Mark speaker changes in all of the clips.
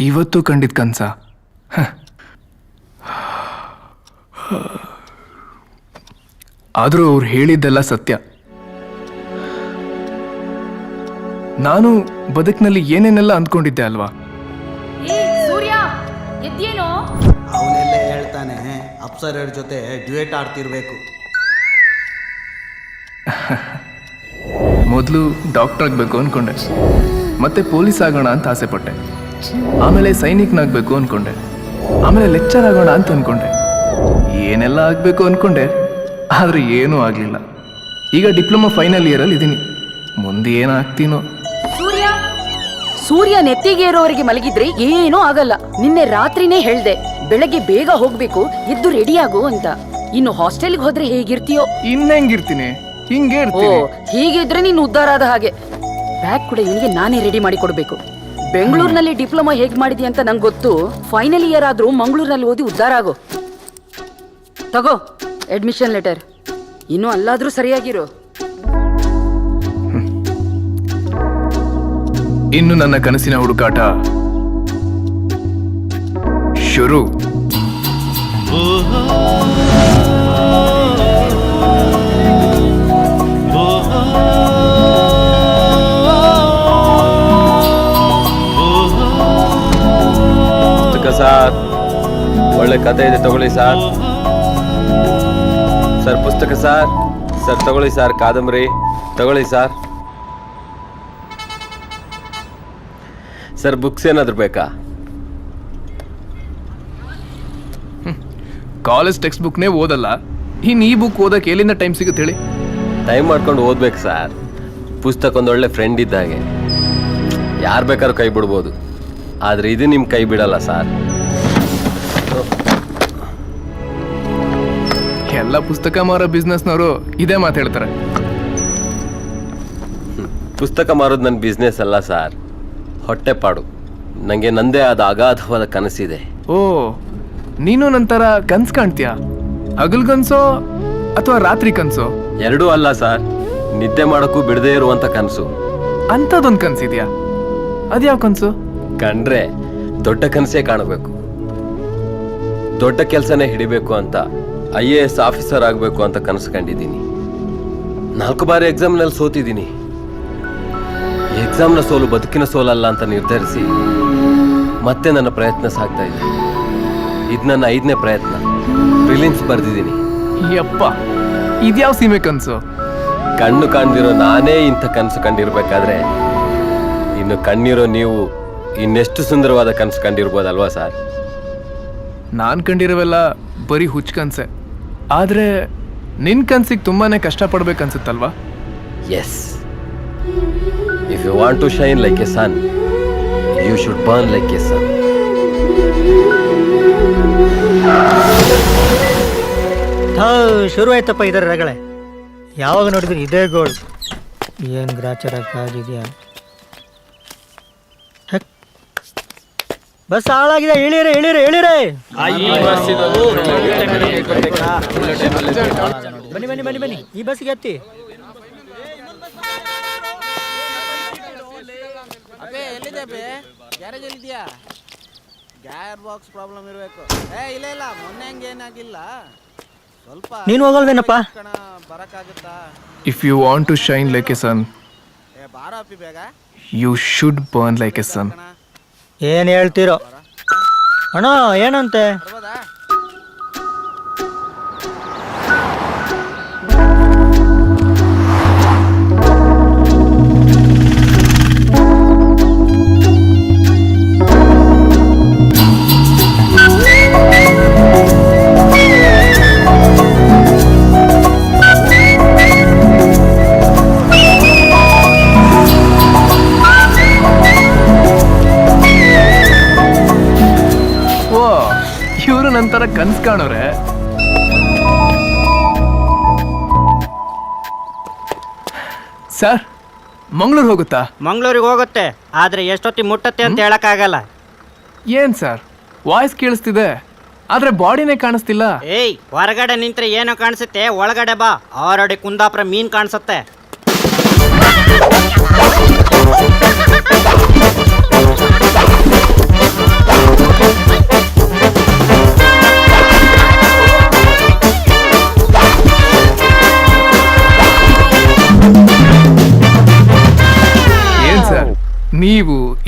Speaker 1: ಇವತ್ತು ಕಂಡಿದ್ ಕನ್ಸ. ಆದರೂ ಅವ್ರು ಹೇಳಿದ್ದೆಲ್ಲ ಸತ್ಯ. ನಾನು ಬದುಕಿನಲ್ಲಿ ಏನೇನೆಲ್ಲ ಅಂದ್ಕೊಂಡಿದ್ದೆ ಅಲ್ವಾ?
Speaker 2: ಏ ಸೂರ್ಯ ಎದ್ದೇನೋ?
Speaker 3: ಅವನೆಲ್ಲೇ ಹೇಳ್ತಾನೆ ಅಪ್ಸರರ ಜೊತೆ ಡ್ಯುಯೇಟ್ ಆಡ್ತಿರ್ಬೇಕು.
Speaker 1: ಮೊದಲು ಡಾಕ್ಟರ್ ಆಗಬೇಕು ಅನ್ಕೊಂಡೆ. ಮತ್ತೆ ಪೊಲೀಸ್ ಆಗೋಣ ಅಂತ ಆಸೆ ಪಟ್ಟೆ ಆಮೇಲೆ ಸೈನಿಕನಾಗಬೇಕು ಅನ್ಕೊಂಡೆ. ಆಮೇಲೆ ಲೆಕ್ಚರ್ ಆಗೋಣ ಅಂತ ಅನ್ಕೊಂಡೆ. ಏನೆಲ್ಲ ಆಗಬೇಕು ಅನ್ಕೊಂಡೆ. ಆದರೆ ಏನೂ ಆಗಲಿಲ್ಲ. ಈಗ ಡಿಪ್ಲೊಮಾ ಫೈನಲ್ ಇಯರಲ್ಲಿ ಇದ್ದೀನಿ ಮುಂದೆ ಏನಾಗ್ತೀನೋ
Speaker 2: ಸೂರ್ಯ ಸೂರ್ಯ ನೆತ್ತಿಗೆ ಇರೋವರಿಗೆ ಮಲಗಿದ್ರೆ ಏನೂ ಆಗಲ್ಲ. ನಿನ್ನೆ ರಾತ್ರಿನೇ ಹೇಳ್ದೆ ಬೆಳಗ್ಗೆ ಬೇಗ ಹೋಗ್ಬೇಕು ಎದ್ದು ರೆಡಿ ಆಗು ಅಂತ. ಇನ್ನು ಹಾಸ್ಟೆಲ್ಗೆ ಹೋದ್ರೆ ಹೇಗಿರ್ತೀಯೋ?
Speaker 1: ಇನ್ನೆಂಗಿರ್ತೀನಿ ಹಿಂಗೆ
Speaker 2: ಓ
Speaker 1: ಇರ್ತೀನಿ
Speaker 2: ಹೀಗಿದ್ರೆ ನೀನು ಉದ್ದಾರ ಆದ ಹಾಗೆ. ಬ್ಯಾಗ್ ಕೂಡ ಇವನಿಗೆ ನಾನೇ ರೆಡಿ ಮಾಡಿ ಕೊಡ್ಬೇಕು. ಬೆಂಗಳೂರಿನಲ್ಲಿ ಡಿಪ್ಲೊಮಾ ಹೇಗ್ ಮಾಡಿದಿ ಅಂತ ನಂಗೆ ಗೊತ್ತು. ಫೈನಲ್ ಇಯರ್ ಆದ್ರೂ ಮಂಗಳೂರಿನಲ್ಲಿ ಓದಿ ಉದ್ಧಾರ ಆಗೋ. ತಗೋ ಅಡ್ಮಿಷನ್ ಲೆಟರ್ ಇನ್ನು ಅಲ್ಲಾದ್ರೂ ಸರಿಯಾಗಿರು.
Speaker 1: ಇನ್ನು ನನ್ನ ಕನಸಿನ ಹುಡುಕಾಟ. ಶುರು.
Speaker 4: ಸರ್. ಒಳ್ಳೆ ಕತೆ ಇದೆ ತಗೊಳ್ಳಿ ಸರ್. ಸರ್ ಪುಸ್ತಕ ಸರ್. ಸರ್ ತಗೊಳ್ಳಿ ಸರ್ ಕಾದಂಬರಿ. ತಗೊಳ್ಳಿ ಸರ್. ಸರ್ ಬುಕ್ಸ್ ಏನಾದ್ರು ಬೇಕಾ?
Speaker 1: ಕಾಲೇಜ್ ಟೆಕ್ಸ್ಟ್ ಬುಕ್ನೇ ಓದಲ್ಲ. ಇನ್ನು ಈ ಬುಕ್ ಓದಕ್ಕೆ ಎಲ್ಲಿಂದ ಟೈಮ್ ಸಿಗುತ್ತೆ ಹೇಳಿ?
Speaker 4: ಟೈಮ್ ಮಾಡ್ಕೊಂಡು ಓದ್ಬೇಕು ಸರ್. ಪುಸ್ತಕ ಒಂದು ಒಳ್ಳೆ ಫ್ರೆಂಡ್ ಇದ್ದಾಗೆ. ಯಾರು ಬೇಕಾದ್ರೂ ಕೈ ಬಿಡ್ಬೋದು. ಆದರೆ ಇದು ನಿಮ್ಮ ಕೈ ಬಿಡಲ್ಲ ಸರ್.
Speaker 1: ಎಲ್ಲ ಪುಸ್ತಕ ಮಾರೋ ಬಿಸ್ನೆಸ್ನವರು ಇದೇ ಮಾತಾಡ್ತಾರೆ ಹೇಳ್ತಾರೆ.
Speaker 4: ಪುಸ್ತಕ ಮಾರೋದು ನನ್ನ ಬಿಸ್ನೆಸ್ ಅಲ್ಲ ಸರ್. ಹೊಟ್ಟೆಪಾಡು ನನಗೆ ನಂದೇ ಆದ ಅಗಾಧವಾದ ಕನಸಿದೆ.
Speaker 1: ಓ ನೀನು ನಂತರ ಕನ್ಸ್ ಕಾಣ್ತೀಯಾ? ಹಗಲ್ ಕನ್ಸೋ ಅಥವಾ ರಾತ್ರಿ ಕನ್ಸೋ?
Speaker 4: ಎರಡೂ ಅಲ್ಲ ಸರ್. ನಿದ್ದೆ ಮಾಡೋಕ್ಕೂ ಬಿಡದೇ ಇರುವಂಥ ಕನಸು.
Speaker 1: ಅಂಥದ್ದೊಂದು ಕನ್ಸಿದ್ಯಾ? ಅದ್ಯಾವ ಕನ್ಸು?
Speaker 4: ಕಂಡ್ರೆ ದೊಡ್ಡ ಕನಸೇ ಕಾಣಬೇಕು. ದೊಡ್ಡ ಕೆಲಸನೇ ಹಿಡಿಬೇಕು ಅಂತ ಐ ಎ ಎಸ್ ಆಫೀಸರ್ ಆಗಬೇಕು ಅಂತ ಕನಸು ಕಂಡಿದ್ದೀನಿ. ನಾಲ್ಕು ಬಾರಿ ಎಕ್ಸಾಮ್ನಲ್ಲಿ ಸೋತಿದ್ದೀನಿ. ಎಕ್ಸಾಮ್ನ ಸೋಲು ಬದುಕಿನ ಸೋಲಲ್ಲ ಅಂತ ನಿರ್ಧರಿಸಿ ಮತ್ತೆ ನನ್ನ ಪ್ರಯತ್ನ ಸಾಗ್ತಾ ಇದೆ. ಇದು ನನ್ನ ಐದನೇ ಪ್ರಯತ್ನ. ಪ್ರಿಲಿಮ್ಸ್ ಬರೆದಿದ್ದೀನಿ.
Speaker 1: ಯಪ್ಪ ಇದ್ಯಾವ ಸೀಮೆ ಕನಸು?
Speaker 4: ಕಣ್ಣು ಕಾಣ್ದಿರೋ ನಾನೇ ಇಂಥ ಕನಸು ಕಂಡಿರ್ಬೇಕಾದ್ರೆ ಇನ್ನು ಕಣ್ಣಿರೋ ನೀವು ಇನ್ನೆಷ್ಟು ಸುಂದರವಾದ ಕನಸು ಕಂಡಿರ್ಬೋದಲ್ವಾ ಸರ್?
Speaker 1: ನಾನು ಕಂಡಿರೋವೆಲ್ಲ ಬರೀ ಹುಚ್ಚು ಕನ್ಸೆ. ಆದರೆ ನಿನ್ ಕನ್ಸಿಗೆ ತುಂಬಾನೇ ಕಷ್ಟಪಡ್ಬೇಕನ್ಸುತ್ತಲ್ವಾ?
Speaker 4: Yes if you want to shine like a sun you should burn like a sun
Speaker 5: ಹಾ ಶುರು ಆಯ್ತಪ್ಪ ಇದರ ರಗಳೆ. ಯಾವಾಗ ನೋಡಿದ್ರೆ ಇದೇ ಗೋಲ್ಡ್ ಏನು ಗ್ರಾಚಾರ ಕಾದಿದ್ಯಾ ಬಸ್ ಹಾಳಾಗಿದೆ ಇಳಿರಿ ಇಳಿರಿ ಇಳಿರಿ ಬನ್ನಿ ಬನ್ನಿ ಬನ್ನಿ ಬನ್ನಿ. ಈ ಬಸ್ಗೆ ಹತ್ತಿ
Speaker 3: ಎಲ್ಲಿದೆ ಬೇ ಗ್ಯಾರೇಜ್ ಇದೆಯಾ ಗ್ಯಾರ್ ಬಾಕ್ಸ್ ಪ್ರಾಬ್ಲಮ್ ಇರಬೇಕು. ಏ ಇಲ್ಲ ಇಲ್ಲ ಮೊನ್ನೆ ಹಂಗೆ ಏನಾಗಿಲ್ಲ. ಸ್ವಲ್ಪ
Speaker 5: ನೀನು ಹೋಗಲ್ವೇನಪ್ಪ?
Speaker 3: ಕಣ ಬರಕ್ಕಾಗುತ್ತಾ?
Speaker 1: If you want to shine like a sun
Speaker 3: ಏ ಬಾರ ಅಪ್ಪಿ ಬೇಗ.
Speaker 1: You should burn like a sun
Speaker 3: ಕಣ.
Speaker 5: ಏನು ಹೇಳ್ತೀರೋ? ಅಣ್ಣ ಏನಂತೆ?
Speaker 1: ಸರ್ ಮಂಗಳೂರು ಹೋಗುತ್ತಾ?
Speaker 5: ಮಂಗಳೂರಿಗೆ ಹೋಗುತ್ತೆ ಆದರೆ ಎಷ್ಟೊತ್ತಿ ಮುಟ್ಟತ್ತೆ ಅಂತ ಹೇಳಕ್ಕಾಗಲ್ಲ.
Speaker 1: ಏನ್ ಸರ್ ವಾಯ್ಸ್ ಕೇಳಿಸ್ತಿದೆ ಆದ್ರೆ ಬಾಡಿನೇ ಕಾಣಿಸ್ತಿಲ್ಲ.
Speaker 5: ಏಯ್ ಹೊರಗಡೆ ನಿಂತ್ರೆ ಏನೋ ಕಾಣಿಸುತ್ತೆ ಒಳಗಡೆ ಬಾ ಆರಡಿ ಕುಂದಾಪುರ ಮೀನ್ ಕಾಣಿಸುತ್ತೆ.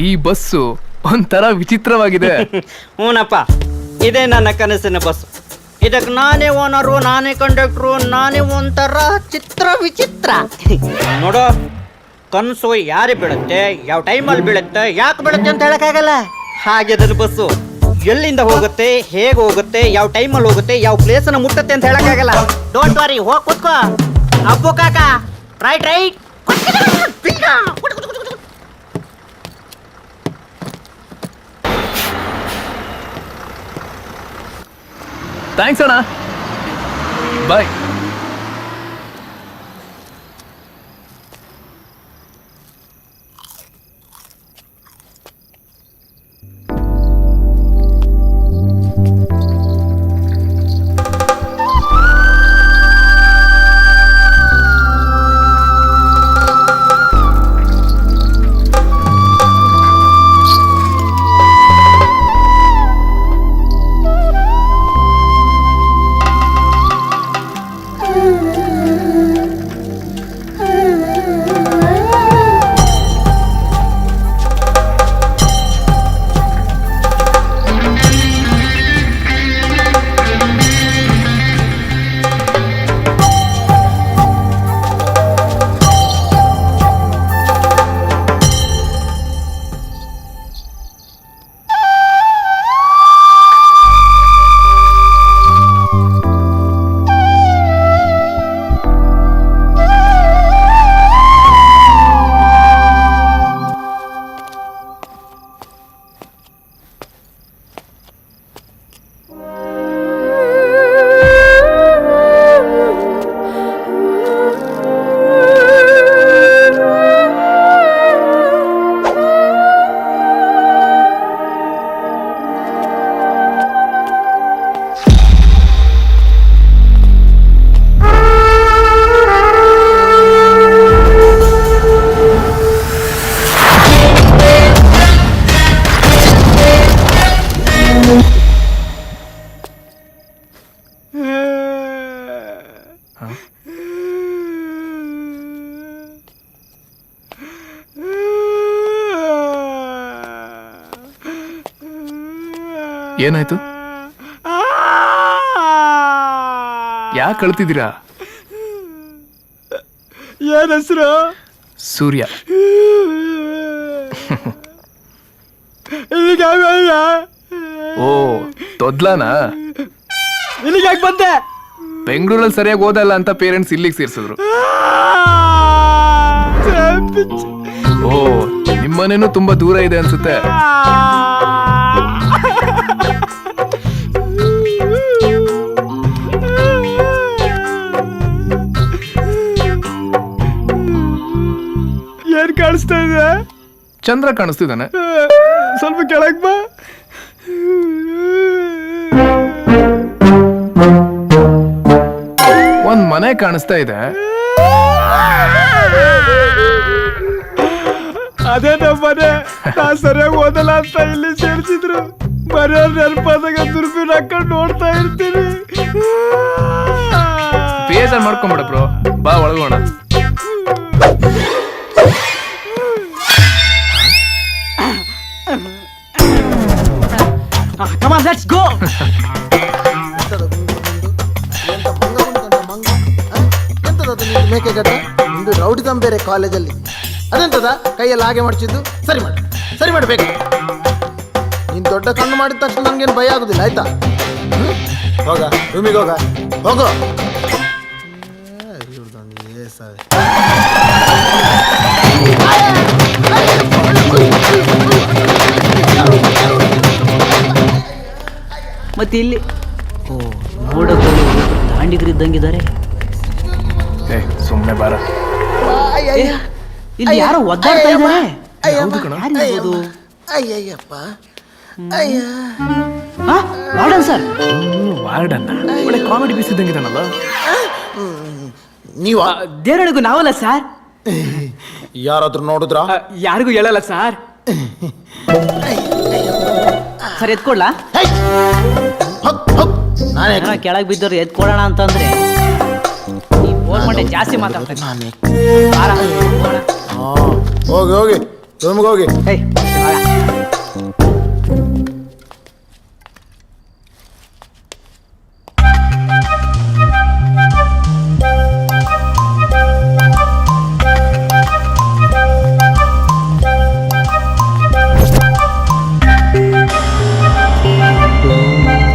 Speaker 1: ಈ ಬಸ್ಸು ಒಂಥರ ವಿಚಿತ್ರವಾಗಿದೆ.
Speaker 6: ಹ್ಞೂನಪ್ಪ ಇದೇ ನನ್ನ ಕನಸಿನ ಬಸ್ ಇದಕ್ಕೆ ನಾನೇ ಓನರು, ನಾನೇ ಕಂಡಕ್ಟ್ರು ನಾನೇ ಒಂಥರ ಚಿತ್ರ ವಿಚಿತ್ರ. ನೋಡು, ಕನಸು ಯಾರಿಗೆ ಬೀಳುತ್ತೆ, ಯಾವ ಟೈಮಲ್ಲಿ ಬೀಳುತ್ತೆ, ಯಾಕೆ ಬೀಳುತ್ತೆ ಅಂತ ಹೇಳೋಕ್ಕಾಗಲ್ಲ. ಹಾಗೆ ಅದನ್ನು ಬಸ್ಸು ಎಲ್ಲಿಂದ ಹೋಗುತ್ತೆ, ಹೇಗೆ ಹೋಗುತ್ತೆ, ಯಾವ ಟೈಮಲ್ಲಿ ಹೋಗುತ್ತೆ, ಯಾವ ಪ್ಲೇಸನ್ನು ಮುಟ್ಟುತ್ತೆ ಅಂತ ಹೇಳೋಕ್ಕಾಗಲ್ಲ. ಡೋಂಟ್ ವರಿ ಹೋಗಿ ಕುತ್ಕೋ. ಅಪ್ಪು ಕಾಕ ರೈಟ್ ರೈಟ್
Speaker 1: தேங்க்ஸ் அண்ணா பாய் ಏನಾಯ್ತು? ಯಾಕೆ ಕಳ್ತಿದ್ದೀರಾ
Speaker 5: ಏನ್ ಹೆಸರು?
Speaker 1: ಸೂರ್ಯ. ಓ ತೊದ್ಲಾನಾ?
Speaker 5: ಇಲ್ಲಿಗೆ ಯಾಕೆ ಬಂದೆ?
Speaker 1: ಬೆಂಗಳೂರಲ್ಲಿ ಸರಿಯಾಗಿ ಓದಲ್ಲ ಅಂತ ಪೇರೆಂಟ್ಸ್ ಇಲ್ಲಿಗೆ ಸೇರಿಸಿದ್ರು. ಓ ನಿಮ್ಮನೇನು ತುಂಬಾ ದೂರ ಇದೆ ಅನ್ಸುತ್ತೆ.
Speaker 5: ಏನ್ ಕಾಣಿಸ್ತಾ ಇದೆ?
Speaker 1: ಚಂದ್ರ ಕಾಣಿಸ್ತಿದ್ದಾನೆ.
Speaker 5: ಸ್ವಲ್ಪ ಕೆಳಗ್ ಬಾ.
Speaker 1: ಮನೆ ಕಾಣಿಸ್ತಾ ಇದೆ.
Speaker 5: ಅದೇ ನಮ್ಮ ಮನೆ. ನಾ ಸರಿಯಾಗಿ ಓದಲ್ಲ ಅಂತ ಇಲ್ಲಿ ಸೇರಿಸಿದ್ರು. ಮನೆಯವ್ರ ನೆನಪಾದಾಗ ದುರ್ಬೀನ್ ಹಾಕೊಂಡು ನೋಡ್ತಾ ಇರ್ತೀನಿ.
Speaker 1: ಬೇಜಾರ್ ಮಾಡ್ಕೊಂಬಿಡ ಬ್ರೋ. ಬಾ ಒಳಗೋಣ.
Speaker 6: Come on, let's
Speaker 7: ಎಂತ ಎಂತದದು ಇಂದು ರೌಡಿ ಬೇರೆ ಕಾಲೇಜಲ್ಲಿ. ಅದೆಂತದ? ಕೈಯಲ್ಲಿ ಹಾಗೆ ಮಾಡಿಸಿದ್ದು? ಸರಿ ಮಾಡಿ. ಸರಿ ಮಾಡಬೇಕು ನೀನು ದೊಡ್ಡ ಕಣ್ಣು ಮಾಡಿದ ತಕ್ಷಣ ನನಗೇನು ಭಯ ಆಗುದಿಲ್ಲ, ಆಯ್ತಾ? ಹೋಗ, ರೂಮಿಗೆ ಹೋಗ. ಹೋಗು.
Speaker 6: ಮತ್ತೆ ಇಲ್ಲಿ ಓ ನೋಡೋಕೆ ದಾಂಡಿಗರಿದ್ದಂಗಿದ್ದಾರೆ
Speaker 1: ಏ ಸುಮ್ಮನೆ ಬಾರ.
Speaker 6: ಇಲ್ಲಿ ಯಾರೋ ಒದ್ದಾಡ್ತಾ ಇದ್ದಾರೆ
Speaker 7: ಅಯ್ಯಮ್ಮ.
Speaker 6: ಯಾರಿರ್ಬೋದು?
Speaker 7: ಅಯ್ಯಯ್ಯಪ್ಪ ಅಯ್ಯ.
Speaker 6: Warden sir.
Speaker 1: ವಾರ್ಡನ್ನ. ಒಳ್ಳೆ ಕಾಮಿಡಿ ಪೀಸ್ ಇದ್ದಂಗಿದಾನಲ್ಲ
Speaker 7: ನೀವ?
Speaker 6: ದೇವರಣಿಗೂ ನಾವಲ್ಲ ಸರ್?
Speaker 7: ಯಾರಾದ್ರೂ ನೋಡಿದ್ರ?
Speaker 6: ಯಾರಿಗೂ ಹೇಳಲ್ಲ ಸರ್. ಸರ್ ಎತ್ಕೊಳ್ಳ
Speaker 7: ನಾನೇ
Speaker 6: ಕೆಳಗೆ ಬಿದ್ದವ್ರು ಎತ್ಕೊಳ್ಳೋಣ ಅಂತಂದ್ರೆ. ಈ ಫೋನ್ ಮಾಡಿ ಜಾಸ್ತಿ ಮಾತಾಡ್ತಾರೆ
Speaker 7: ನಾನೇ
Speaker 6: ಬಾರ,
Speaker 7: ಹೋಗಿ ಹೋಗಿ. ರೂಮ್ಗೆ ಹೋಗಿ.
Speaker 8: ಏಯ್.